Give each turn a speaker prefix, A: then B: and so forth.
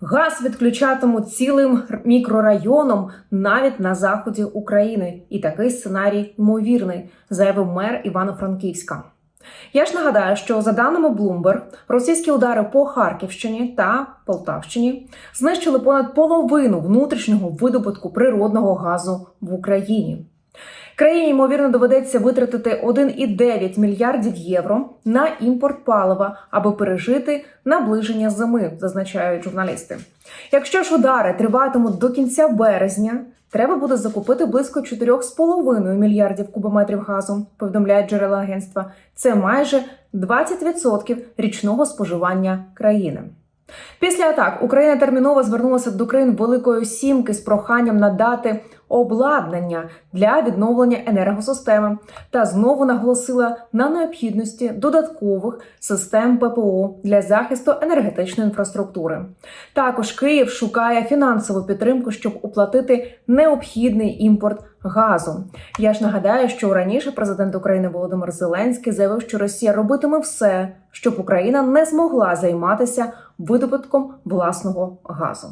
A: Газ відключатимуть цілим мікрорайоном навіть на заході України. І такий сценарій ймовірний, заявив мер Івано-Франківська. Я ж нагадаю, що за даними Bloomberg, російські удари по Харківщині та Полтавщині знищили понад половину внутрішнього видобутку природного газу в Україні. Країні ймовірно доведеться витратити 1,9 мільярдів євро на імпорт палива, аби пережити наближення зими, зазначають журналісти. Якщо ж удари триватимуть до кінця березня, треба буде закупити близько 4,5 мільярдів кубометрів газу, повідомляють джерела агентства. Це майже 20% річного споживання країни. Після атак Україна терміново звернулася до країн Великої Сімки з проханням надати обладнання для відновлення енергосистеми та знову наголосила на необхідності додаткових систем ППО для захисту енергетичної інфраструктури. Також Київ шукає фінансову підтримку, щоб оплатити необхідний імпорт газу. Я ж нагадаю, що раніше президент України Володимир Зеленський заявив, що Росія робитиме все, щоб Україна не змогла займатися видобутком власного газу.